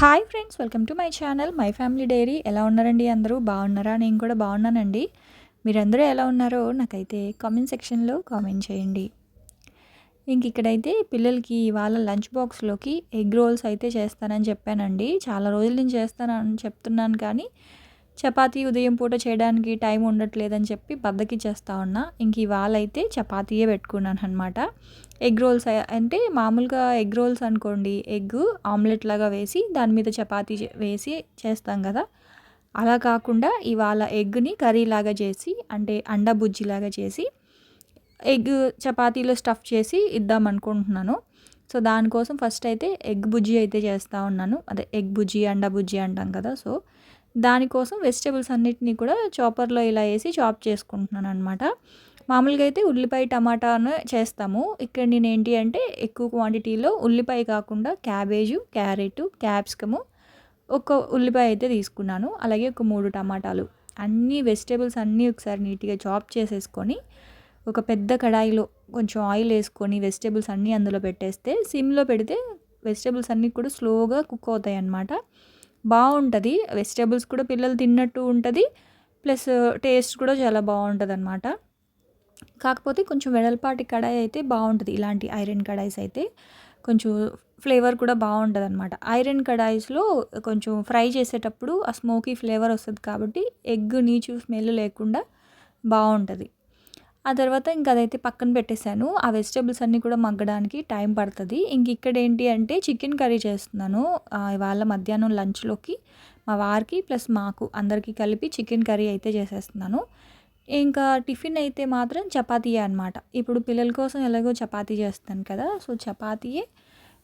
Hi friends welcome to my channel my family diary. ఎలా ఉన్నారండి అందరూ? బాగున్నారా? నేను కూడా బాగున్నానండి. మీరందరూ ఎలా ఉన్నారో నాకైతే కామెంట్ సెక్షన్లో కామెంట్ చేయండి. ఇంక ఇక్కడైతే పిల్లలకి ఇవాళ లంచ్ బాక్స్లోకి ఎగ్ రోల్స్ అయితే చేస్తానని చెప్పానండి. చాలా రోజుల నుంచి చేస్తానని చెప్తున్నాను కానీ చపాతీ ఉదయం పూట చేయడానికి టైం ఉండట్లేదని చెప్పి బద్దకిచ్చేస్తా ఉన్నా. ఇంక ఇవాళ అయితే చపాతీయే పెట్టుకున్నాను అనమాట ఎగ్ రోల్స్ అంటే మామూలుగా ఎగ్ రోల్స్ అనుకోండి ఎగ్ ఆమ్లెట్ లాగా వేసి దాని మీద చపాతీ చే- వేసి చేస్తాం కదా. అలా కాకుండా ఇవాళ ఎగ్ని కర్రీ లాగా చేసి అంటే అండా బుజ్జిలాగా చేసి ఎగ్ చపాతీలో స్టఫ్ చేసి ఇద్దాం అనుకుంటున్నాను. సో దానికోసం ఫస్ట్ అయితే ఎగ్ బుజ్జి అయితే చేస్తూ ఉన్నాను. అదే ఎగ్ బుజ్జి అండా బుజ్జి అంటాం కదా సో దానికోసం వెజిటేబుల్స్ అన్నిటినీ కూడా చాపర్లో ఇలా వేసి చాప్ చేసుకుంటున్నాను అనమాట మామూలుగా అయితే ఉల్లిపాయ టమాటాను చేస్తాము. ఇక్కడ నేను ఏంటి అంటే ఎక్కువ క్వాంటిటీలో ఉల్లిపాయ కాకుండా క్యాబేజు క్యారెట్ క్యాప్సికము ఒక ఉల్లిపాయ అయితే తీసుకున్నాను. అలాగే ఒక మూడు టమాటాలు. అన్ని వెజిటేబుల్స్ అన్నీ ఒకసారి నీట్గా చాప్ చేసేసుకొని ఒక పెద్ద కడాయిలో కొంచెం ఆయిల్ వేసుకొని వెజిటేబుల్స్ అన్నీ అందులో పెట్టేస్తే సిమ్లో పెడితే వెజిటేబుల్స్ అన్నీ కూడా స్లోగా కుక్ అవుతాయి అన్నమాట బాగుంటుంది. వెజిటేబుల్స్ కూడా పిల్లలు తిన్నట్టు ఉంటుంది. ప్లస్ టేస్ట్ కూడా చాలా బాగుంటుంది అనమాట కాకపోతే కొంచెం వెడల్పాటి కడాయి అయితే బాగుంటుంది. ఇలాంటి ఐరన్ కడాయిస్ అయితే కొంచెం ఫ్లేవర్ కూడా బాగుంటుంది అనమాట ఐరన్ కడాయిస్లో కొంచెం ఫ్రై చేసేటప్పుడు ఆ స్మోకీ ఫ్లేవర్ వస్తుంది కాబట్టి ఎగ్ నీచు స్మెల్ లేకుండా బాగుంటుంది. ఆ తర్వాత ఇంకా అదైతే పక్కన పెట్టేశాను. ఆ వెజిటేబుల్స్ అన్నీ కూడా మగ్గడానికి టైం పడుతుంది. ఇంక ఇక్కడ ఏంటి అంటే చికెన్ కర్రీ చేస్తున్నాను. వాళ్ళ ఇవాళ మధ్యాహ్నం లంచ్లోకి మా వారికి ప్లస్ మాకు అందరికీ కలిపి చికెన్ కర్రీ అయితే చేసేస్తున్నాను. ఇంకా టిఫిన్ అయితే మాత్రం చపాతీయే అనమాట ఇప్పుడు పిల్లల కోసం ఎలాగో చపాతీ చేస్తాను కదా సో చపాతీయే.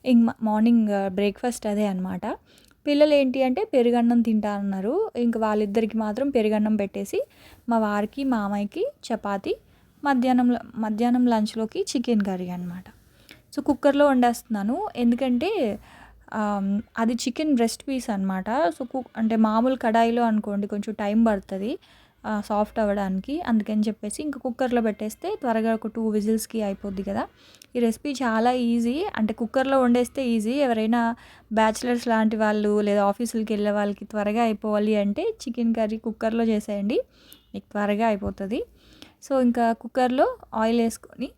ఇంక మార్నింగ్ బ్రేక్ఫాస్ట్ అదే అనమాట పిల్లలు ఏంటి అంటే పెరుగన్నం తింటారన్నారు ఇంక వాళ్ళిద్దరికి మాత్రం పెరుగన్నం పెట్టేసి మా వారికి మామయ్యకి చపాతీ మధ్యాహ్నం మధ్యాహ్నం లంచ్లోకి చికెన్ కర్రీ అనమాట సో కుక్కర్లో వండేస్తున్నాను. ఎందుకంటే అది చికెన్ బ్రెస్ట్ పీస్ అనమాట సో కుక్ అంటే మామూలు కడాయిలో అనుకోండి కొంచెం టైం పడుతుంది సాఫ్ట్ అవ్వడానికి. అందుకని చెప్పేసి ఇంకా కుక్కర్లో పెట్టేస్తే త్వరగా ఒక టూ విజిల్స్కి అయిపోద్ది కదా. ఈ రెసిపీ చాలా ఈజీ. అంటే కుక్కర్లో వండేస్తే ఈజీ. ఎవరైనా బ్యాచిలర్స్ లాంటి వాళ్ళు లేదా ఆఫీసులకి వెళ్ళే వాళ్ళకి త్వరగా అయిపోవాలి అంటే చికెన్ కర్రీ కుక్కర్లో చేసేయండి. మీకు త్వరగా అయిపోతుంది. సో ఇంకా కుక్కర్లో ఆయిల్ వేసుకొని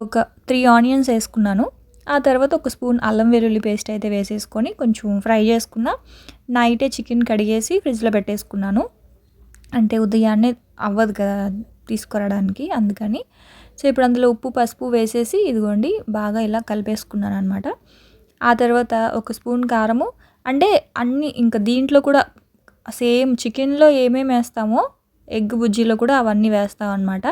ఒక త్రీ ఆనియన్స్ వేసుకున్నాను. ఆ తర్వాత ఒక స్పూన్ అల్లం వెల్లుల్లి పేస్ట్ అయితే వేసేసుకొని కొంచెం ఫ్రై చేసుకున్న నైటే చికెన్ కడిగేసి ఫ్రిడ్జ్లో పెట్టేసుకున్నాను. అంటే ఉదయాన్నే అవ్వదు కదా తీసుకురావడానికి అందుకని. సో ఇప్పుడు అందులో ఉప్పు పసుపు వేసేసి ఇదిగోండి బాగా ఇలా కలిపేసుకున్నాను అనమాట ఆ తర్వాత ఒక స్పూన్ కారము. అంటే అన్ని ఇంకా దీంట్లో కూడా సేమ్ చికెన్లో ఏమేమి వేస్తామో ఎగ్ బుజ్జీలో కూడా అవన్నీ వేస్తాం అనమాట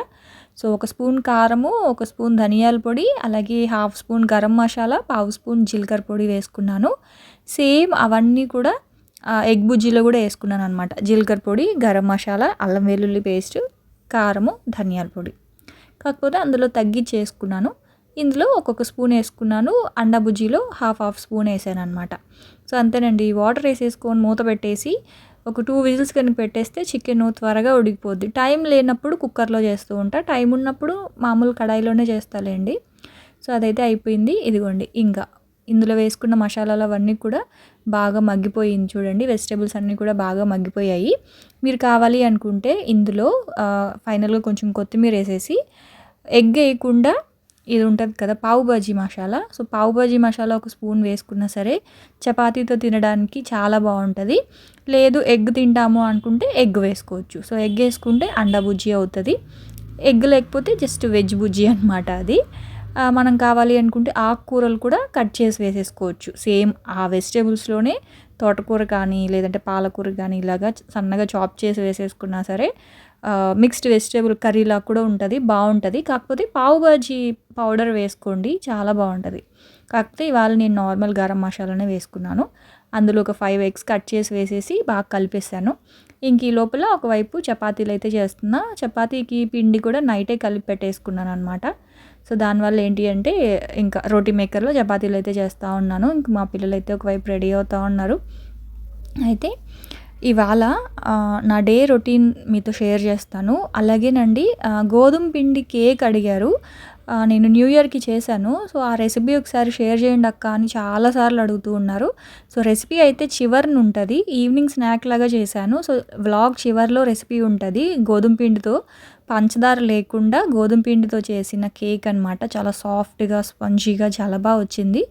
సో ఒక స్పూన్ కారము ఒక స్పూన్ ధనియాల పొడి అలాగే హాఫ్ స్పూన్ గరం మసాలా పావు స్పూన్ జీలకర్ర పొడి వేసుకున్నాను. సేమ్ అవన్నీ కూడా ఎగ్ బుజ్జిలో కూడా వేసుకున్నాను అనమాట జీలకర్ర పొడి గరం మసాలా అల్లం వెల్లుల్లి పేస్ట్ కారము ధనియాల పొడి. కాకపోతే అందులో తగ్గించి వేసుకున్నాను ఇందులో ఒక్కొక్క స్పూన్ వేసుకున్నాను. అండా బుజ్జిలో హాఫ్ హాఫ్ స్పూన్ వేసాను అనమాట సో అంతేనండి. వాటర్ వేసేసుకొని మూత పెట్టేసి ఒక టూ విజిల్స్ కనుక పెట్టేస్తే చికెన్ త్వరగా ఉడికిపోద్ది. టైం లేనప్పుడు కుక్కర్లో చేస్తూ ఉంటా. టైం ఉన్నప్పుడు మామూలు కడాయిలోనే చేస్తాలేండి. సో అదైతే అయిపోయింది. ఇదిగోండి ఇంకా. ఇందులో వేసుకున్న మసాలాలు అవన్నీ కూడా బాగా మగ్గిపోయింది చూడండి. వెజిటేబుల్స్ అన్నీ కూడా బాగా మగ్గిపోయాయి. మీరు కావాలి అనుకుంటే ఇందులో ఫైనల్గా కొంచెం కొత్తిమీర వేసేసి ఎగ్ వేయకుండా ఇది ఉంటుంది కదా పావు బాజీ మసాలా. సో పావు బాజీ మసాలా ఒక స్పూన్ వేసుకున్నా సరే చపాతీతో తినడానికి చాలా బాగుంటుంది. లేదు ఎగ్ తింటాము అనుకుంటే ఎగ్ వేసుకోవచ్చు. సో ఎగ్ వేసుకుంటే అండా బుజ్జి అవుతుంది. ఎగ్ లేకపోతే జస్ట్ వెజ్ బుజ్జి అనమాట అది. మనం కావాలి అనుకుంటే ఆకుకూరలు కూడా కట్ చేసి వేసేసుకోవచ్చు. సేమ్ ఆ వెజిటేబుల్స్లోనే తోటకూర కానీ లేదంటే పాలకూర కానీ ఇలాగా సన్నగా చాప్ చేసి వేసేసుకున్నా సరే మిక్స్డ్ వెజిటేబుల్ కర్రీలా కూడా ఉంటుంది బాగుంటుంది. కాకపోతే పావు బాజీ పౌడర్ వేసుకోండి చాలా బాగుంటుంది. కాకపోతే ఇవాళ నేను నార్మల్ గరం మసాలానే వేసుకున్నాను. అందులో ఒక ఫైవ్ ఎగ్స్ కట్ చేసి వేసేసి బాగా కలిపేసాను ఇంక ఈ లోపల ఒకవైపు చపాతీలు అయితే చేస్తున్నా. చపాతీకి పిండి కూడా నైటే కలిపి పెట్టేసుకున్నాను అనమాట సో దానివల్ల ఏంటి అంటే ఇంకా రోటీ మేకర్లో చపాతీలు అయితే చేస్తూ ఉన్నాను. ఇంక మా పిల్లలు అయితే ఒకవైపు రెడీ అవుతూ ఉన్నారు. అయితే ఇవాళ నా డే రొటీన్ మీతో షేర్ చేస్తాను. అలాగేనండి గోధుమ పిండి కేక్ అడిగారు. నేను న్యూ ఇయర్కి చేశాను. సో ఆ రెసిపీ ఒకసారి షేర్ చేయండి అక్క అని చాలాసార్లు అడుగుతూ ఉన్నారు. సో రెసిపీ అయితే చివరిని ఉంటుంది. ఈవినింగ్ స్నాక్ లాగా చేశాను. సో వ్లాగ్ చివరిలో రెసిపీ ఉంటుంది గోధుమ పిండితో. పంచదార లేకుండా గోధుమ పిండితో చేసిన కేక్ అనమాట చాలా సాఫ్ట్గా స్పంజీగా చాలా బాగా వచ్చింది.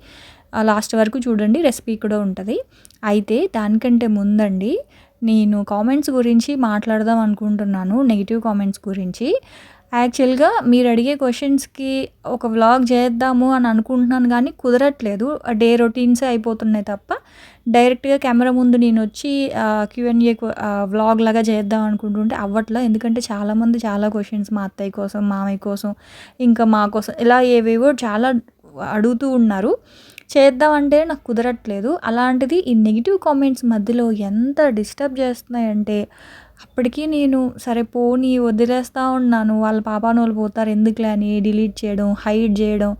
లాస్ట్ వరకు చూడండి రెసిపీ కూడా ఉంటుంది. అయితే దానికంటే ముందండి నేను కామెంట్స్ గురించి మాట్లాడదాం అనుకుంటున్నాను నెగిటివ్ కామెంట్స్ గురించి. యాక్చువల్గా మీరు అడిగే క్వశ్చన్స్కి ఒక వ్లాగ్ చేద్దాము అని అనుకుంటున్నాను కానీ కుదరట్లేదు. డే రొటీన్సే అయిపోతున్నాయి తప్ప డైరెక్ట్గా కెమెరా ముందు నేను వచ్చి క్యూఎన్ఏ వ్లాగ్ లాగా చేద్దాం అనుకుంటుంటే అవ్వట్లా. ఎందుకంటే చాలామంది చాలా క్వశ్చన్స్ మా అత్తయ్య కోసం మామయ్య కోసం ఇంకా మా కోసం ఇలా ఏవేవో చాలా అడుగుతూ ఉన్నారు. చేద్దామంటే నాకు కుదరట్లేదు. అలాంటిది ఈ నెగిటివ్ కామెంట్స్ మధ్యలో ఎంత డిస్టర్బ్ చేస్తున్నాయంటే అప్పటికీ నేను సరే పోనీ వదిలేస్తూ ఉన్నాను వాళ్ళ పాపాను వాళ్ళు పోతారు ఎందుకులే అని డిలీట్ చేయడం హైడ్ చేయడం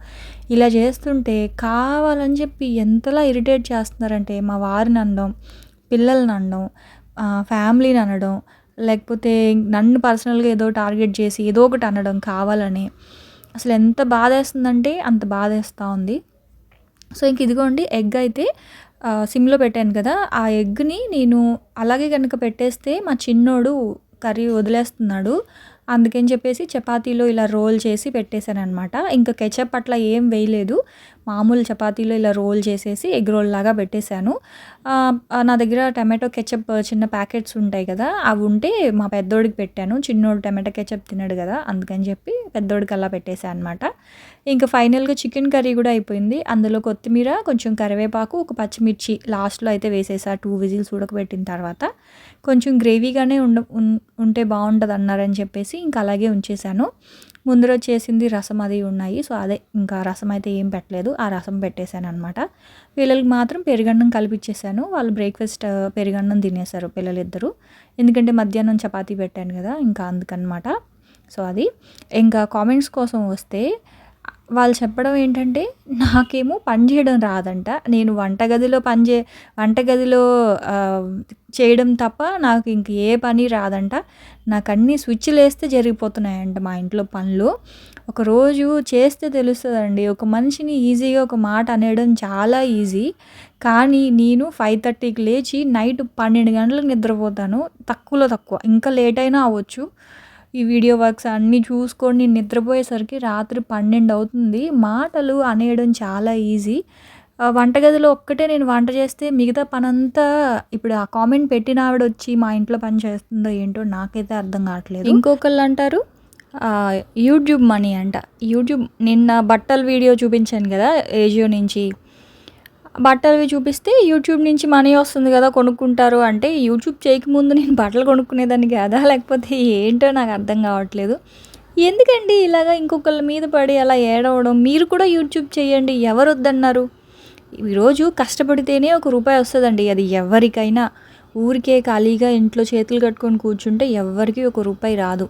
ఇలా చేస్తుంటే కావాలని చెప్పి ఎంతలా ఇరిటేట్ చేస్తున్నారంటే మా వారిని అనడం పిల్లల్ని అనడం ఫ్యామిలీని అనడం లేకపోతే నన్ను పర్సనల్గా ఏదో టార్గెట్ చేసి ఏదో ఒకటి అనడం కావాలని. అసలు ఎంత బాధేస్తుందంటే అంత బాధేస్తూ ఉంది. సో ఇంక ఇదిగోండి ఎగ్ అయితే సిమ్లో పెట్టాను కదా ఆ ఎగ్ని నేను అలాగే కనుక పెట్టేస్తే మా చిన్నోడు కర్రీ వదిలేస్తున్నాడు. అందుకని చెప్పేసి చపాతీలో ఇలా రోల్ చేసి పెట్టేశాను అనమాట ఇంకా కెచప్ అట్లా ఏం వేయలేదు. మామూలు చపాతీలో ఇలా రోల్ చేసేసి ఎగ్ రోల్ లాగా పెట్టేశాను. నా దగ్గర టమాటో కెచప్ చిన్న ప్యాకెట్స్ ఉంటాయి కదా అవి ఉంటే మా పెద్దోడికి పెట్టాను. చిన్నోడు టమాటో కెచప్ తినడు కదా అందుకని చెప్పి పెద్దోడికి అలా పెట్టేశాను అనమాట ఇంకా ఫైనల్గా చికెన్ కర్రీ కూడా అయిపోయింది. అందులో కొత్తిమీర కొంచెం కరివేపాకు ఒక పచ్చిమిర్చి లాస్ట్లో అయితే వేసేసా టూ విజిల్స్ ఉడకబెట్టిన తర్వాత. కొంచెం గ్రేవీగానే ఉండ ఉంటే బాగుంటుంది అన్నారని చెప్పేసి ఇంకా అలాగే ఉంచేశాను. ముందు రోజు చేసింది రసం అది ఉన్నాయి. సో అదే ఇంకా రసం అయితే ఏం పెట్టలేదు. ఆ రసం పెట్టేశాను అనమాట పిల్లలకి మాత్రం పెరుగన్నం కలిపిచ్చేసాను. వాళ్ళు బ్రేక్ఫాస్ట్ పెరుగన్నం తినేశారు పిల్లలిద్దరూ. ఎందుకంటే మధ్యాహ్నం చపాతీ పెట్టాను కదా ఇంకా అందుకనమాట సో అది. ఇంకా కామెంట్స్ కోసం వస్తే వాళ్ళు చెప్పడం ఏంటంటే నాకేమో పని చేయడం రాదంట. నేను వంటగదిలో పని చే వంటగదిలో చేయడం తప్ప నాకు ఇంక ఏ పని రాదంట. నాకు అన్ని స్విచ్లు వేస్తే జరిగిపోతున్నాయంట మా ఇంట్లో పనులు. ఒకరోజు చేస్తే తెలుస్తుందండి ఒక మనిషిని ఈజీగా ఒక మాట అనేయడం చాలా ఈజీ. కానీ నేను ఫైవ్ థర్టీకి లేచి నైట్ పన్నెండు గంటలకు నిద్రపోతాను. తక్కువలో తక్కువ. ఇంకా లేట్ అయినా అవ్వచ్చు. ఈ వీడియో వర్క్స్ అన్నీ చూసుకొని నేను నిద్రపోయేసరికి రాత్రి పన్నెండు అవుతుంది. మాటలు అనేయడం చాలా ఈజీ. వంటగదిలో ఒక్కటే నేను వంట చేస్తే మిగతా పనంతా ఇప్పుడు ఆ కామెంట్ పెట్టిన ఆవిడ వచ్చి మా ఇంట్లో పని చేస్తుందో ఏంటో నాకైతే అర్థం కావట్లేదు. ఇంకొకళ్ళు అంటారు యూట్యూబ్ మనీ అంట. యూట్యూబ్ నిన్న బట్టల వీడియో చూపించాను కదా ఏజియో నుంచి. బట్టలవి చూపిస్తే యూట్యూబ్ నుంచి మనీ వస్తుంది కదా కొనుక్కుంటారు అంటే యూట్యూబ్ చేయకముందు నేను బట్టలు కొనుక్కునేదాన్ని కాదా? లేకపోతే ఏంటో నాకు అర్థం కావట్లేదు. ఎందుకండి ఇలాగా ఇంకొకళ్ళ మీద పడి అలా ఏడవడం? మీరు కూడా యూట్యూబ్ చేయండి. ఎవరు వద్దన్నారు? ఈరోజు కష్టపడితేనే ఒక రూపాయి వస్తుందండి. అది ఎవరికైనా. ఊరికే ఖాళీగా ఇంట్లో చేతులు కట్టుకొని కూర్చుంటే ఎవరికి ఒక రూపాయి రాదు.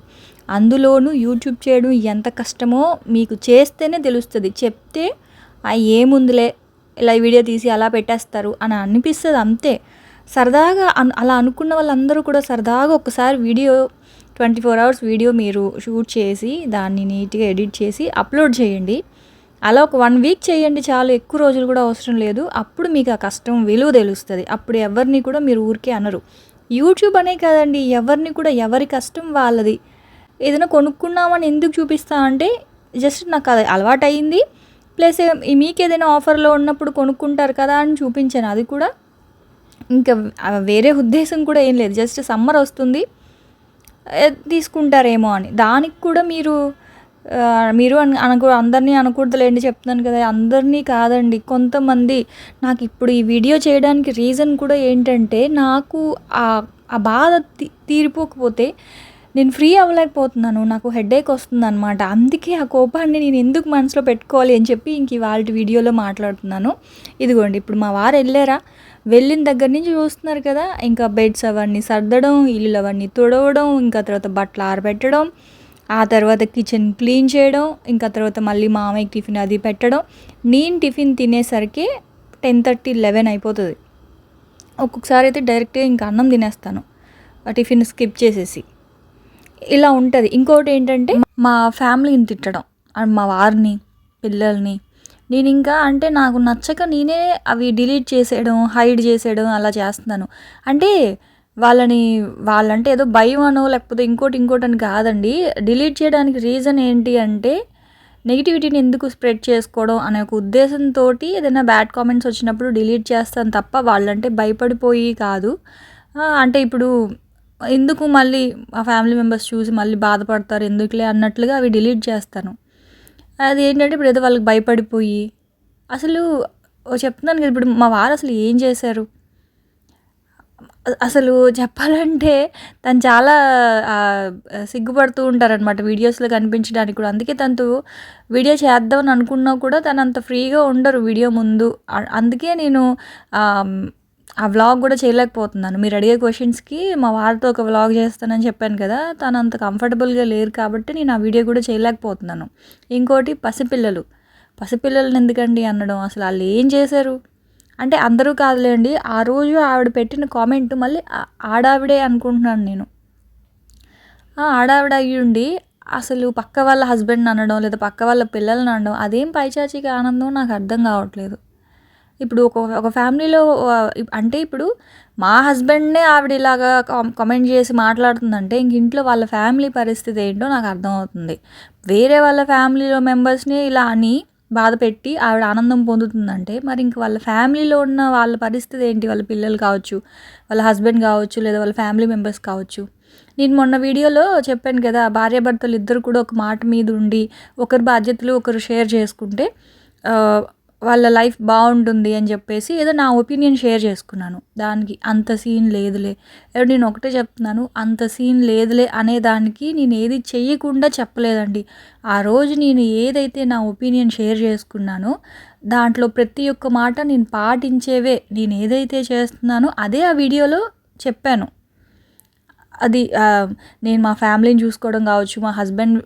అందులోనూ యూట్యూబ్ చేయడం ఎంత కష్టమో మీకు చేస్తేనే తెలుస్తుంది. చెప్తే ఆ ఏముందిలే? ఇలా వీడియో తీసి అలా పెట్టేస్తారు అని అనిపిస్తుంది అంతే. సరదాగా అన్ అలా అనుకున్న వాళ్ళందరూ కూడా సరదాగా ఒకసారి video twenty four hours video మీరు షూట్ చేసి దాన్ని నీట్గా ఎడిట్ చేసి అప్లోడ్ చేయండి. అలా ఒక వన్ వీక్ చేయండి చాలు ఎక్కువ రోజులు కూడా అవసరం లేదు. అప్పుడు మీకు ఆ కష్టం విలువ తెలుస్తుంది. అప్పుడు ఎవరిని కూడా మీరు ఊరికే అనరు. యూట్యూబ్ అనే కాదండి ఎవరిని కూడా ఎవరి కష్టం వాళ్ళది. ఏదైనా కొనుక్కున్నామని ఎందుకు చూపిస్తా అంటే జస్ట్ నాకు అది అలవాటు అయింది ప్లస్ మీకు ఏదైనా ఆఫర్లో ఉన్నప్పుడు కొనుక్కుంటారు కదా అని చూపించాను అది కూడా. ఇంకా వేరే ఉద్దేశం కూడా ఏం లేదు జస్ట్ సమ్మర్ వస్తుంది తీసుకుంటారేమో అని. దానికి కూడా మీరు మీరు అనుకు అందరినీ అనకూడదులేండి చెప్తున్నాను కదా అందరినీ కాదండి. కొంతమంది నాకు ఇప్పుడు ఈ వీడియో చేయడానికి రీజన్ కూడా ఏంటంటే నాకు ఆ ఆ బాధ తీ- తీరిపోకపోతే నేను ఫ్రీ అవ్వలేకపోతున్నాను నాకు హెడేక్ వస్తుంది అనమాట అందుకే ఆ కోపాన్ని నేను ఎందుకు మనసులో పెట్టుకోవాలి అని చెప్పి ఇంక ఇవాళ వీడియోలో మాట్లాడుతున్నాను. ఇదిగోండి ఇప్పుడు మా వారు వెళ్ళారా? వెళ్ళిన దగ్గర నుంచి చూస్తున్నారు కదా ఇంకా బెడ్స్ అవన్నీ సర్దడం ఇల్లు అవన్నీ తుడవడం ఇంకా తర్వాత బట్టలు ఆరబెట్టడం ఆ తర్వాత కిచెన్ క్లీన్ చేయడం ఇంకా తర్వాత మళ్ళీ మామయ్యకి టిఫిన్ అది పెట్టడం. నేను టిఫిన్ తినేసరికి టెన్ థర్టీ లెవెన్ అయిపోతుంది. ఒక్కొక్కసారి అయితే డైరెక్ట్గా ఇంకా అన్నం తినేస్తాను. ఆ టిఫిన్ స్కిప్ చేసేసి. ఇలా ఉంటుంది. ఇంకోటి ఏంటంటే మా ఫ్యామిలీని తిట్టడం. అండ్ మా వారిని పిల్లల్ని. నేను ఇంకా అంటే నాకు నచ్చక నేనే అవి డిలీట్ చేసేయడం హైడ్ చేసేయడం అలా చేస్తున్నాను. అంటే వాళ్ళని వాళ్ళంటే ఏదో భయం అనో లేకపోతే ఇంకోటి ఇంకోటి అని కాదండి. డిలీట్ చేయడానికి రీజన్ ఏంటి అంటే నెగిటివిటీని ఎందుకు స్ప్రెడ్ చేసుకోవడం అనే ఒక ఉద్దేశంతో ఏదైనా బ్యాడ్ కామెంట్స్ వచ్చినప్పుడు డిలీట్ చేస్తాను తప్ప వాళ్ళంటే భయపడిపోయి కాదు. అంటే ఇప్పుడు ఎందుకు మళ్ళీ మా ఫ్యామిలీ మెంబర్స్ చూసి మళ్ళీ బాధపడతారు ఎందుకులే అన్నట్లుగా అవి డిలీట్ చేస్తాను. అది ఏంటంటే ఇప్పుడు ఏదో వాళ్ళకి భయపడిపోయి అసలు ఓ చెప్తున్నాను కదా ఇప్పుడు మా వారు అసలు ఏం చేశారు? అసలు చెప్పాలంటే తను చాలా సిగ్గుపడుతూ ఉంటారనమాట వీడియోస్లో కనిపించడానికి కూడా. అందుకే తనతో వీడియో చేద్దామని అనుకున్నా కూడా తను అంత ఫ్రీగా ఉండరు వీడియో ముందు. అందుకే నేను ఆ, వ్లాగ్ కూడా చేయలేకపోతున్నాను. మీరు అడిగే క్వశ్చన్స్కి మా వారితో ఒక వ్లాగ్ చేస్తానని చెప్పాను కదా తను అంత కంఫర్టబుల్గా లేరు కాబట్టి నేను ఆ వీడియో కూడా చేయలేకపోతున్నాను. ఇంకోటి పసిపిల్లలు. పసిపిల్లలను ఎందుకండి అనడం? అసలు వాళ్ళు ఏం చేశారు? అంటే అందరూ కాదులేండి ఆ రోజు ఆవిడ పెట్టిన కామెంట్ మళ్ళీ ఆడావిడే అనుకుంటున్నాను నేను. ఆడావిడ అయ్యుండి అసలు పక్క వాళ్ళ హస్బెండ్ అనడం లేదా పక్క వాళ్ళ పిల్లల్ని అనడం అదేం పైచాచికి ఆనందం నాకు అర్థం కావట్లేదు. ఇప్పుడు ఒక ఒక ఫ్యామిలీలో అంటే ఇప్పుడు మా హస్బెండ్నే ఆవిడ ఇలాగా కామెంట్ చేసి మాట్లాడుతుందంటే ఇంక ఇంట్లో వాళ్ళ ఫ్యామిలీ పరిస్థితి ఏంటో నాకు అర్థమవుతుంది. వేరే వాళ్ళ ఫ్యామిలీలో మెంబర్స్ని ఇలా అని బాధ పెట్టి ఆవిడ ఆనందం పొందుతుందంటే మరి ఇంక వాళ్ళ ఫ్యామిలీలో ఉన్న వాళ్ళ పరిస్థితి ఏంటి? వాళ్ళ పిల్లలు కావచ్చు వాళ్ళ హస్బెండ్ కావచ్చు లేదా వాళ్ళ ఫ్యామిలీ మెంబర్స్ కావచ్చు. నేను మొన్న వీడియోలో చెప్పాను కదా భార్యాభర్తలు ఇద్దరు కూడా ఒక మాట మీద ఉండి ఒకరి బాధ్యతలు ఒకరు షేర్ చేసుకుంటే వాళ్ళ లైఫ్ బాగుంటుంది అని చెప్పేసి ఏదో నా ఒపీనియన్ షేర్ చేసుకున్నాను. దానికి అంత సీన్ లేదులే. ఏదో నేను ఒకటే చెప్తున్నాను అంత సీన్ లేదులే అనే దానికి నేను ఏది చెయ్యకుండా చెప్పలేదండి. ఆ రోజు నేను ఏదైతే నా ఒపీనియన్ షేర్ చేసుకున్నానో దాంట్లో ప్రతి ఒక్క మాట నేను పాటించేవే నేను ఏదైతే చేస్తున్నానో అదే ఆ వీడియోలో చెప్పాను. అది నేను మా ఫ్యామిలీని చూసుకోవడం కావచ్చు మా హస్బెండ్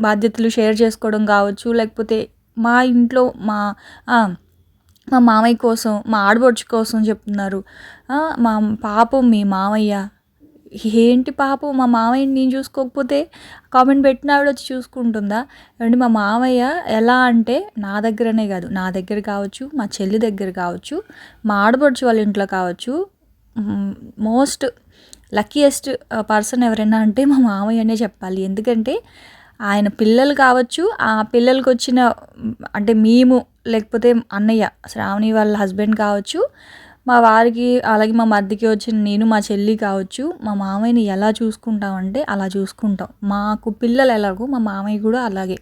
బాధ్యతలు షేర్ చేసుకోవడం కావచ్చు లేకపోతే మా ఇంట్లో మా మా మామయ్య కోసం మా ఆడబడుచు కోసం చెప్తున్నారు. మా పాపం మీ మామయ్య. ఏంటి పాపం? మా మామయ్యని నేను చూసుకోకపోతే కామెంట్ పెట్టిన ఆవిడ వచ్చి చూసుకుంటుందా? ఏమండి మా మామయ్య ఎలా అంటే నా దగ్గరనే కాదు. నా దగ్గర కావచ్చు మా చెల్లి దగ్గర కావచ్చు మా ఆడబడుచు వాళ్ళ ఇంట్లో కావచ్చు మోస్ట్ లక్కీయెస్ట్ పర్సన్ ఎవరైనా అంటే మా మామయ్యనే చెప్పాలి. ఎందుకంటే ఆయన పిల్లలు కావచ్చు ఆ పిల్లలకి వచ్చిన అంటే మేము లేకపోతే అన్నయ్య శ్రావణి వాళ్ళ హస్బెండ్ కావచ్చు మా వారికి అలాగే మా మర్దికి వచ్చిన నేను మా చెల్లి కావచ్చు మా మామయ్యని ఎలా చూసుకుంటామంటే అలా చూసుకుంటాం. మాకు పిల్లలు ఎలాగో మా మామయ్య కూడా అలాగే.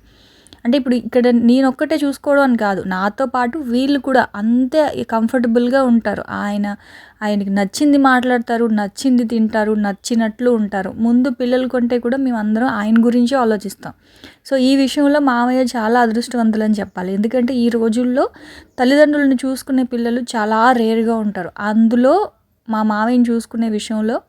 అంటే ఇప్పుడు ఇక్కడ నేను ఒక్కటే చూసుకోవడం అని కాదు నాతో పాటు వీళ్ళు కూడా అంతే కంఫర్టబుల్గా ఉంటారు. ఆయన ఆయనకి నచ్చింది మాట్లాడతారు నచ్చింది తింటారు నచ్చినట్లు ఉంటారు. ముందు పిల్లలు కొంటే కూడా మేము అందరం ఆయన గురించి ఆలోచిస్తాం. సో ఈ విషయంలో మామయ్య చాలా అదృష్టవంతులని చెప్పాలి. ఎందుకంటే ఈ రోజుల్లో తల్లిదండ్రులను చూసుకునే పిల్లలు చాలా రేర్గా ఉంటారు. అందులో మా మామయ్యని చూసుకునే విషయంలో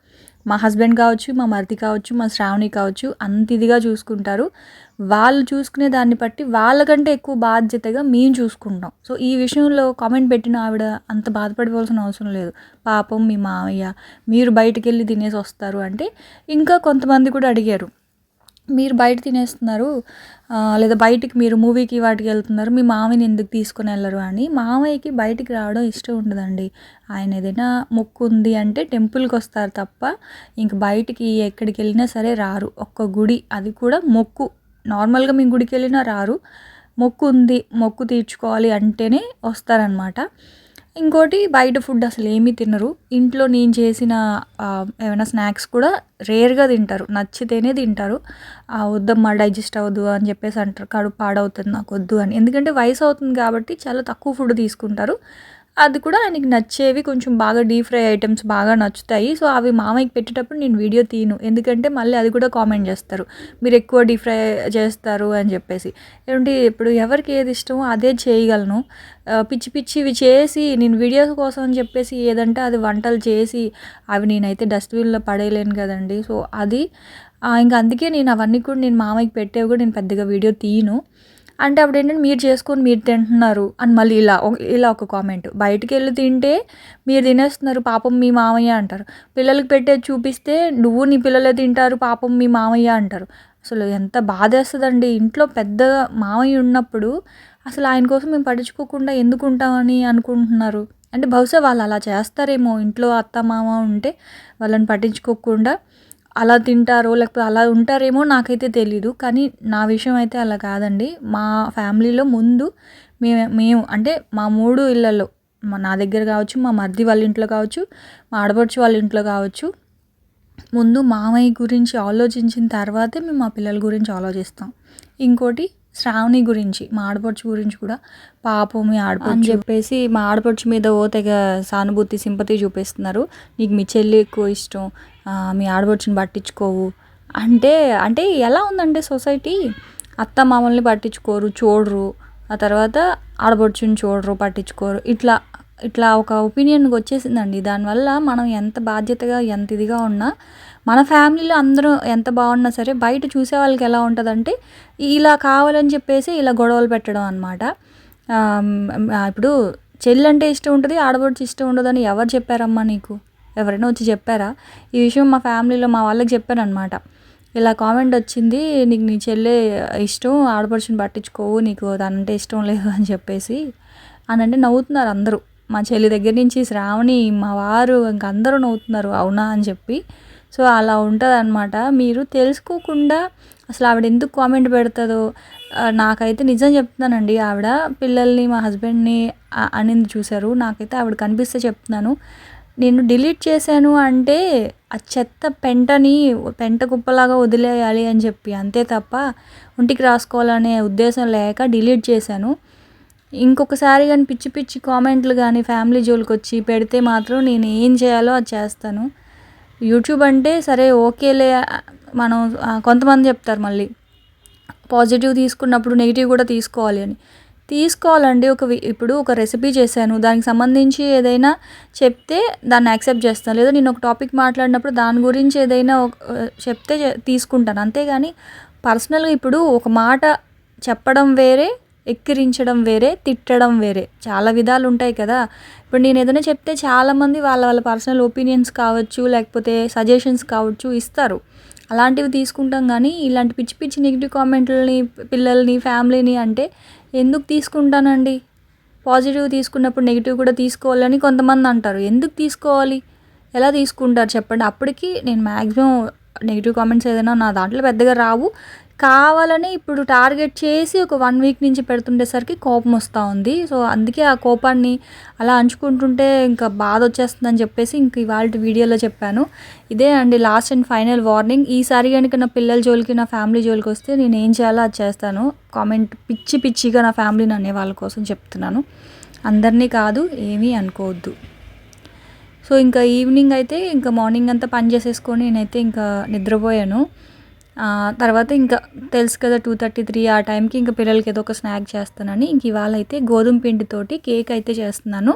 మా హస్బెండ్ కావచ్చు మా మరిది కావచ్చు మా శ్రావణి కావచ్చు అంత ఇదిగా చూసుకుంటారు. వాళ్ళు చూసుకునే దాన్ని బట్టి వాళ్ళకంటే ఎక్కువ బాధ్యతగా మేము చూసుకుంటాం సో ఈ విషయంలో కామెంట్ పెట్టిన ఆవిడ అంత బాధపడిపోవాల్సిన అవసరం లేదు. పాపం మీ మామయ్య మీరు బయటికి వెళ్ళి తినేసి వస్తారు అంటే ఇంకా కొంతమంది కూడా అడిగారు. మీరు బయట తినేస్తున్నారు లేదా బయటికి మీరు మూవీకి వాటికి వెళ్తున్నారు మీ మామయ్యని ఎందుకు తీసుకొని వెళ్ళరు అని. మామయ్యకి బయటికి రావడం ఇష్టం ఉండదండి. ఆయన ఏదైనా మొక్కు ఉంది అంటే టెంపుల్కి వస్తారు తప్ప ఇంక బయటికి ఎక్కడికి వెళ్ళినా సరే రారు. ఒక్క గుడి అది కూడా మొక్కు. నార్మల్గా మీ గుడికి వెళ్ళినా రారు. మొక్కు ఉంది మొక్కు తీర్చుకోవాలి అంటేనే వస్తారనమాట. ఇంకోటి బయట ఫుడ్ అసలు ఏమీ తినరు. ఇంట్లో నేను చేసిన ఏమైనా స్నాక్స్ కూడా రేర్గా తింటారు. నచ్చితేనే తింటారు. వద్దమ్మా డైజెస్ట్ అవ్వదు అని చెప్పేసి అంటారు. కడుపు పాడవుతుంది నాకు వద్దు అని. ఎందుకంటే వయసు అవుతుంది కాబట్టి చాలా తక్కువ ఫుడ్ తీసుకుంటారు. అది కూడా ఆయనకి నచ్చేవి కొంచెం బాగా డీప్ ఫ్రై ఐటమ్స్ బాగా నచ్చుతాయి. సో అవి మామయ్యకి పెట్టేటప్పుడు నేను వీడియో తీను ఎందుకంటే మళ్ళీ అది కూడా కామెంట్ చేస్తారు. మీరు ఎక్కువ డీప్ ఫ్రై చేస్తారు అని చెప్పేసి. ఏమంటే ఇప్పుడు ఎవరికి ఏది ఇష్టమో అదే చేయగలను. పిచ్చి పిచ్చివి చేసి నేను వీడియోస్ కోసం అని చెప్పేసి ఏదంటే అది వంటలు చేసి అవి నేనైతే డస్ట్బిన్లో పడేయలేను కదండి. సో అది ఇంకా అందుకే నేను అవన్నీ కూడా నేను మామయ్యకి పెట్టేవి కూడా నేను పెద్దగా వీడియో తీయను. అంటే అప్పుడు ఏంటంటే మీరు చేసుకొని మీరు తింటున్నారు అని మళ్ళీ ఇలా ఇలా ఒక కామెంట్ బయటికి వెళ్ళి తింటే మీరు తినేస్తున్నారు పాపం మీ మామయ్య అంటారు. పిల్లలకి పెట్టేది చూపిస్తే నువ్వు నీ పిల్లలే తింటారు పాపం మీ మామయ్య అంటారు. అసలు ఎంత బాధేస్తుందండి ఇంట్లో పెద్ద మామయ్య ఉన్నప్పుడు అసలు ఆయన కోసం మేము పట్టించుకోకుండా ఎందుకు ఉంటామని అనుకుంటున్నారు. అంటే బహుశా వాళ్ళు అలా చేస్తారేమో. ఇంట్లో అత్త మామ ఉంటే వాళ్ళని పట్టించుకోకుండా అలా తింటారో లేకపోతే అలా ఉంటారేమో నాకైతే తెలీదు. కానీ నా విషయం అయితే అలా కాదండి. మా ఫ్యామిలీలో ముందు మేము మేము అంటే మా మూడు ఇళ్ళల్లో మా నా దగ్గర కావచ్చు మా మరిది వాళ్ళ ఇంట్లో కావచ్చు మా ఆడపడుచు వాళ్ళ ఇంట్లో కావచ్చు ముందు మామయ్య గురించి ఆలోచించిన తర్వాతే మేము మా పిల్లల గురించి ఆలోచిస్తాం. ఇంకోటి శ్రావణి గురించి మా ఆడపడుచు గురించి కూడా పాపం మీ ఆడపడుచు అని చెప్పేసి మా ఆడపడుచు మీద ఓ తెగ సానుభూతి సింపతి చూపిస్తున్నారు. నీకు మీ చెల్లి ఎక్కువ ఇష్టం మీ ఆడపడుచుని పట్టించుకోవు. అంటే అంటే ఎలా ఉందంటే సొసైటీ అత్త మామల్ని పట్టించుకోరు చూడరు. ఆ తర్వాత ఆడపడుచుని చూడరు పట్టించుకోరు. ఇట్లా ఇట్లా ఒక ఒపీనియన్కి వచ్చేసిందండి. దానివల్ల మనం ఎంత బాధ్యతగా ఎంత ఇదిగా ఉన్నా మన ఫ్యామిలీలో అందరూ ఎంత బాగున్నా సరే బయట చూసే వాళ్ళకి ఎలా ఉంటుందంటే ఇలా కావాలని చెప్పేసి ఇలా గొడవలు పెట్టడం అనమాట ఇప్పుడు చెల్లి అంటే ఇష్టం ఉంటుంది ఆడపడుచు ఇష్టం ఉండదని ఎవరు చెప్పారమ్మా నీకు? ఎవరైనా వచ్చి చెప్పారా? ఈ విషయం మా ఫ్యామిలీలో మా వాళ్ళకి చెప్పాను అనమాట ఇలా కామెంట్ వచ్చింది నీకు నీ చెల్లె ఇష్టం ఆడపడుచుని పట్టించుకోవు నీకు దానంటే ఇష్టం లేదు అని చెప్పేసి అని అంటే నవ్వుతున్నారు అందరూ. మా చెల్లి దగ్గర నుంచి శ్రావణి మా వారు ఇంక అందరూ నవ్వుతున్నారు అవునా అని చెప్పి. సో అలా ఉంటుందన్నమాట. మీరు తెలుసుకోకుండా అసలు ఆవిడ ఎందుకు కామెంట్ పెడుతుందో నాకైతే నిజం చెప్తున్నానండి. ఆవిడ పిల్లల్ని మా హస్బెండ్ని అనింది చూశారు. నాకైతే ఆవిడ కనిపిస్తే చెప్తున్నాను. నేను డిలీట్ చేశాను అంటే ఆ చెత్త పెంటని పెంట కుప్పలాగా వదిలేయాలి అని చెప్పి అంతే తప్ప ఒంటికి రాసుకోవాలనే ఉద్దేశం లేక డిలీట్ చేశాను. ఇంకొకసారి కానీ పిచ్చి పిచ్చి కామెంట్లు కానీ ఫ్యామిలీ జోలికి వచ్చి పెడితే మాత్రం నేను ఏం చేయాలో అది చేస్తాను. యూట్యూబ్ అంటే సరే ఓకేలే మనం కొంతమంది చెప్తారు మళ్ళీ. పాజిటివ్ తీసుకున్నప్పుడు నెగిటివ్ కూడా తీసుకోవాలి అని. తీసుకోవాలండి ఒక ఇప్పుడు ఒక రెసిపీ చేశాను. దానికి సంబంధించి ఏదైనా చెప్తే దాన్ని యాక్సెప్ట్ చేస్తాను. లేదా నేను ఒక టాపిక్ మాట్లాడినప్పుడు దాని గురించి ఏదైనా ఒక- చెప్తే తీసుకుంటాను. అంతేగాని పర్సనల్గా ఇప్పుడు ఒక మాట చెప్పడం వేరే ఎక్కిరించడం వేరే తిట్టడం వేరే. చాలా విధాలు ఉంటాయి కదా. ఇప్పుడు నేను ఏదైనా చెప్తే చాలామంది వాళ్ళ వాళ్ళ పర్సనల్ ఒపీనియన్స్ కావచ్చు లేకపోతే సజెషన్స్ కావచ్చు ఇస్తారు. అలాంటివి తీసుకుంటాం కానీ ఇలాంటి పిచ్చి పిచ్చి నెగిటివ్ కామెంట్లని పిల్లల్ని ఫ్యామిలీని అంటే ఎందుకు తీసుకుంటానండి? పాజిటివ్ తీసుకున్నప్పుడు నెగిటివ్ కూడా తీసుకోవాలని కొంతమంది అంటారు. ఎందుకు తీసుకోవాలి? ఎలా తీసుకుంటారు చెప్పండి. అప్పటికి నేను మ్యాక్సిమం నెగిటివ్ కామెంట్స్ ఏదైనా నా దాంట్లో పెద్దగా రావు. కావాలని ఇప్పుడు టార్గెట్ చేసి ఒక వన్ వీక్ నుంచి పెడుతుండేసరికి కోపం వస్తూ ఉంది. సో అందుకే ఆ కోపాన్ని అలా అంచుకుంటుంటే ఇంకా బాధ వచ్చేస్తుందని చెప్పేసి ఇంక ఇవాళ వీడియోలో చెప్పాను. ఇదే అండి లాస్ట్ అండ్ ఫైనల్ వార్నింగ్. ఈసారి కనుక నా పిల్లల జోలికి నా ఫ్యామిలీ జోలికి వస్తే నేను ఏం చేయాలో అది చేస్తాను. కామెంట్ పిచ్చి పిచ్చిగా నా ఫ్యామిలీని అనే వాళ్ళ కోసం చెప్తున్నాను. అందరినీ కాదు ఏమీ అనుకోవద్దు. సో ఇంకా ఈవినింగ్ అయితే ఇంకా మార్నింగ్ అంతా పని చేసేసుకొని నేనైతే ఇంకా నిద్రపోయాను. తర్వాత ఇంకా తెలుసు కదా టూ థర్టీ త్రీ ఆ టైంకి ఇంకా పిల్లలకి ఏదో ఒక స్నాక్ చేస్తానని. ఇంక ఇవాళ అయితే గోధుమ పిండితోటి కేక్ అయితే చేస్తున్నాను.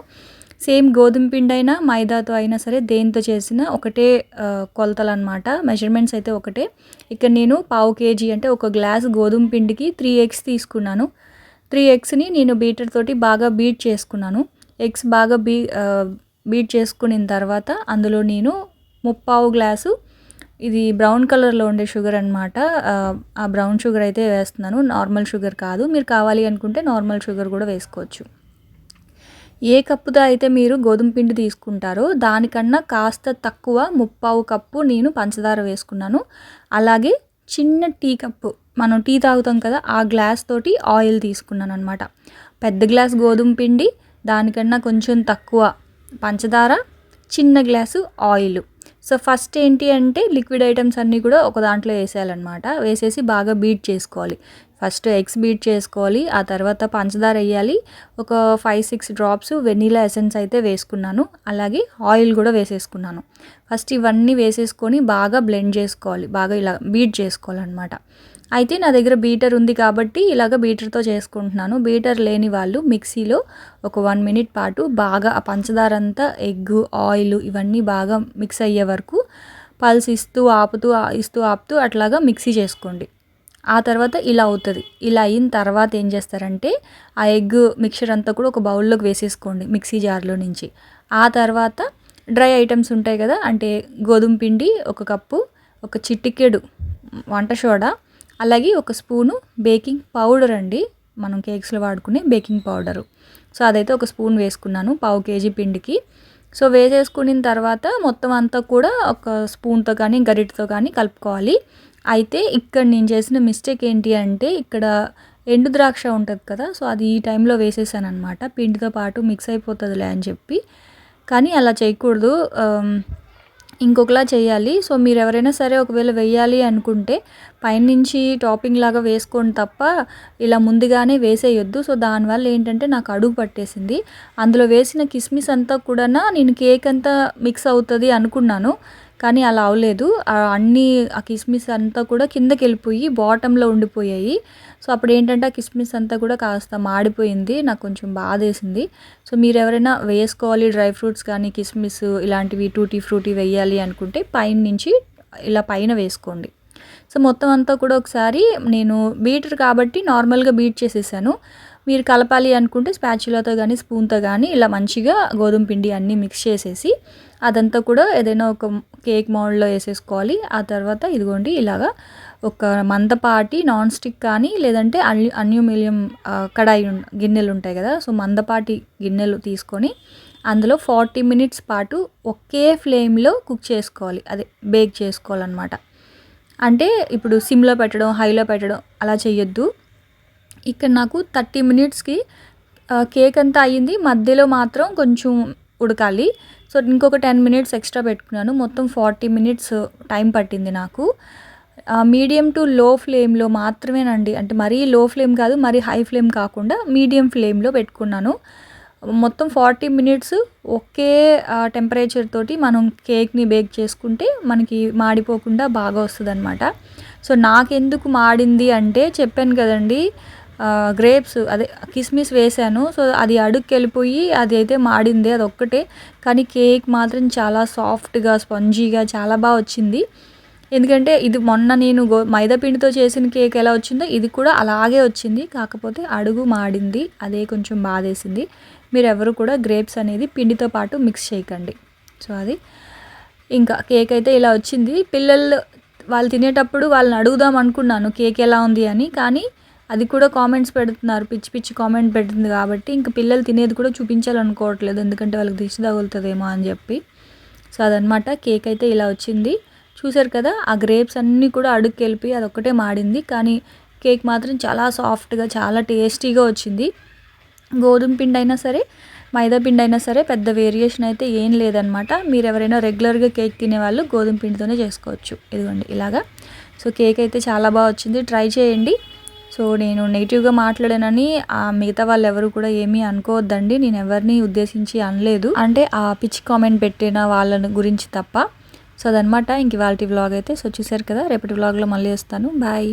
సేమ్ గోధుమ పిండి అయినా మైదాతో అయినా సరే దేంతో చేసిన ఒకటే కొలతలు అనమాట మెజర్మెంట్స్ అయితే ఒకటే. ఇక్కడ నేను పావు కేజీ అంటే ఒక గ్లాస్ గోధుమ పిండికి త్రీ ఎగ్స్ తీసుకున్నాను. త్రీ ఎగ్స్ని నేను బీటర్ తోటి బాగా బీట్ చేసుకున్నాను. ఎగ్స్ బాగా బీ బీట్ చేసుకున్న తర్వాత అందులో నేను ముప్పావు గ్లాసు ఇది బ్రౌన్ కలర్లో ఉండే షుగర్ అనమాట ఆ బ్రౌన్ షుగర్ అయితే వేస్తున్నాను. నార్మల్ షుగర్ కాదు. మీరు కావాలి అనుకుంటే నార్మల్ షుగర్ కూడా వేసుకోవచ్చు. ఏ కప్పుతో అయితే మీరు గోధుమ పిండి తీసుకుంటారో దానికన్నా కాస్త తక్కువ ముప్పావు కప్పు నేను పంచదార వేసుకున్నాను. అలాగే చిన్న టీ కప్పు మనం టీ తాగుతాం కదా ఆ గ్లాస్ తోటి ఆయిల్ తీసుకున్నాను అనమాట పెద్ద గ్లాస్ గోధుమ పిండి దానికన్నా కొంచెం తక్కువ పంచదార చిన్న గ్లాసు ఆయిల్. సో ఫస్ట్ ఏంటి అంటే లిక్విడ్ ఐటమ్స్ అన్నీ కూడా ఒక దాంట్లో వేసేయాలన్నమాట. వేసేసి బాగా బీట్ చేసుకోవాలి. ఫస్ట్ ఎగ్స్ బీట్ చేసుకోవాలి. ఆ తర్వాత పంచదార వేయాలి. ఒక five six drops vanilla essence అయితే వేసుకున్నాను. అలాగే ఆయిల్ కూడా వేసేసుకున్నాను. ఫస్ట్ ఇవన్నీ వేసేసుకొని బాగా బ్లెండ్ చేసుకోవాలి. బాగా ఇలా బీట్ చేసుకోవాలన్నమాట. అయితే నా దగ్గర బీటర్ ఉంది కాబట్టి ఇలాగ బీటర్తో చేసుకుంటున్నాను. బీటర్ లేని వాళ్ళు మిక్సీలో ఒక వన్ మినిట్ పాటు బాగా ఆ పంచదార అంతా ఎగ్ ఆయిల్ ఇవన్నీ బాగా మిక్స్ అయ్యే వరకు పల్స్ ఇస్తూ ఆపుతూ ఇస్తూ ఆపుతూ అట్లాగా మిక్సీ చేసుకోండి. ఆ తర్వాత ఇలా అవుతుంది. ఇలా అయిన తర్వాత ఏం చేస్తారంటే ఆ ఎగ్ మిక్చర్ అంతా కూడా ఒక బౌల్లోకి వేసేసుకోండి మిక్సీ జార్లో నుంచి. ఆ తర్వాత డ్రై ఐటమ్స్ ఉంటాయి కదా అంటే గోధుమ పిండి ఒక కప్పు ఒక చిటికెడు వంట సోడా అలాగే ఒక స్పూను బేకింగ్ పౌడర్ అండి. మనం కేక్స్లో వాడుకునే బేకింగ్ పౌడరు. సో అదైతే ఒక స్పూన్ వేసుకున్నాను పావు కేజీ పిండికి. సో వేసేసుకున్న తర్వాత మొత్తం అంతా కూడా ఒక స్పూన్తో కానీ గరిటతో కానీ కలుపుకోవాలి. అయితే ఇక్కడ నేను చేసిన మిస్టేక్ ఏంటి అంటే ఇక్కడ ఎండు ద్రాక్ష ఉంటుంది కదా సో అది ఈ టైంలో వేసేసాను అనమాట పిండితో పాటు మిక్స్ అయిపోతుందిలే అని చెప్పి. కానీ అలా చేయకూడదు. ఇంకొకలా చేయాలి. సో మీరు ఎవరైనా సరే ఒకవేళ వేయాలి అనుకుంటే పైనుంచి టాపింగ్ లాగా వేసుకోండి తప్ప ఇలా ముందుగానే వేసేయొద్దు. సో దానివల్ల ఏంటంటే నాకు అడుగు పట్టేసింది. అందులో వేసిన కిస్మిస్ అంతా కూడా నేను కేక్ అంతా మిక్స్ అవుతుంది అనుకున్నాను. కానీ అలా అవ్వలేదు అన్నీ ఆ కిస్మిస్ అంతా కూడా కిందకి వెళ్ళిపోయి బాటంలో ఉండిపోయాయి. సో అప్పుడు ఏంటంటే ఆ కిస్మిస్ అంతా కూడా కాస్త మాడిపోయింది. నాకు కొంచెం బాధ వేసింది సో మీరు ఎవరైనా వేసుకోవాలి డ్రై ఫ్రూట్స్ కానీ కిస్మిస్ ఇలాంటివి టూటీ ఫ్రూటీ వేయాలి అనుకుంటే పైన నుంచి ఇలా పైన వేసుకోండి. సో మొత్తం అంతా కూడా ఒకసారి నేను బీటర్ కాబట్టి నార్మల్గా బీట్ చేసేసాను. మీరు కలపాలి అనుకుంటే స్పాచులాతో కానీ స్పూన్తో కానీ ఇలా మంచిగా గోధుమ పిండి అన్నీ మిక్స్ చేసేసి అదంతా కూడా ఏదైనా ఒక కేక్ మౌల్డ్లో వేసేసుకోవాలి. ఆ తర్వాత ఇదిగోండి ఇలాగా ఒక మందపాటి నాన్ స్టిక్ కానీ లేదంటే అన్యూ అన్యూమిలియం కడాయి గిన్నెలు ఉంటాయి కదా సో మందపాటి గిన్నెలు తీసుకొని అందులో ఫార్టీ మినిట్స్ పాటు ఒకే ఫ్లేమ్లో కుక్ చేసుకోవాలి. అదే బేక్ చేసుకోవాలన్నమాట. అంటే ఇప్పుడు సిమ్లో పెట్టడం హైలో పెట్టడం అలా చేయొద్దు ఇక్కడ నాకు థర్టీ మినిట్స్కి కేక్ అంతా అయ్యింది. మధ్యలో మాత్రం కొంచెం ఉడకాలి. సో ఇంకొక టెన్ మినిట్స్ ఎక్స్ట్రా పెట్టుకున్నాను. మొత్తం ఫార్టీ మినిట్స్ టైం పట్టింది నాకు. మీడియం టు లో ఫ్లేమ్లో మాత్రమేనండి. అంటే మరీ లో ఫ్లేమ్ కాదు మరీ హై ఫ్లేమ్ కాకుండా మీడియం ఫ్లేమ్లో పెట్టుకున్నాను. మొత్తం ఫార్టీ మినిట్స్ ఒకే టెంపరేచర్ తోటి మనం కేక్ని బేక్ చేసుకుంటే మనకి మాడిపోకుండా బాగా వస్తుంది అనమాట సో నాకెందుకు మాడింది అంటే చెప్పాను కదండి గ్రేప్స్ అదే కిస్మిస్ వేసాను సో అది అడుగుకి వెళ్ళిపోయి అది అయితే మాడింది అది ఒక్కటే కానీ కేక్ మాత్రం చాలా సాఫ్ట్గా స్పంజీగా చాలా బాగా వచ్చింది. ఎందుకంటే ఇది మొన్న నేను గో మైదాపిండితో చేసిన కేక్ ఎలా వచ్చిందో ఇది కూడా అలాగే వచ్చింది. కాకపోతే అడుగు మాడింది అదే కొంచెం బాధేసింది. మీరు ఎవరు కూడా గ్రేప్స్ అనేది పిండితో పాటు మిక్స్ చేయకండి. సో అది. ఇంకా కేక్ అయితే ఇలా వచ్చింది. పిల్లలు వాళ్ళు తినేటప్పుడు వాళ్ళని అడుగుదాం అనుకున్నాను కేక్ ఎలా ఉంది అని. కానీ అది కూడా కామెంట్స్ పెడుతున్నారు. పిచ్చి పిచ్చి కామెంట్ పెడుతుంది కాబట్టి ఇంక పిల్లలు తినేది కూడా చూపించాలనుకోవట్లేదు. ఎందుకంటే వాళ్ళకి దిష్టి తగులుతుందేమో అని చెప్పి. సో అదనమాట కేక్ అయితే ఇలా వచ్చింది. చూసారు కదా ఆ గ్రేప్స్ అన్నీ కూడా అడుగుకి వెళ్ళిపోయి అదొక్కటే మాడింది. కానీ కేక్ మాత్రం చాలా సాఫ్ట్గా చాలా టేస్టీగా వచ్చింది. గోధుమ పిండి అయినా సరే మైదా పిండి అయినా సరే పెద్ద వేరియేషన్ అయితే ఏం లేదనమాట మీరు ఎవరైనా రెగ్యులర్గా కేక్ తినేవాళ్ళు గోధుమ పిండితోనే చేసుకోవచ్చు. ఇదిగోండి ఇలాగా. సో కేక్ అయితే చాలా బాగా వచ్చింది. ట్రై చేయండి. సో నేను నెగిటివ్గా మాట్లాడానని ఆ మిగతా వాళ్ళు ఎవరు కూడా ఏమీ అనుకోవద్దండి. నేను ఎవరిని ఉద్దేశించి అనలేదు. అంటే ఆ పిచ్ కామెంట్ పెట్టిన వాళ్ళని గురించి తప్ప. సో అదనమాట ఇంక వాళ్ళ వ్లాగ్ అయితే. సో చూసారు కదా రేపటి వ్లాగ్లో మళ్ళీ వస్తాను. బాయ్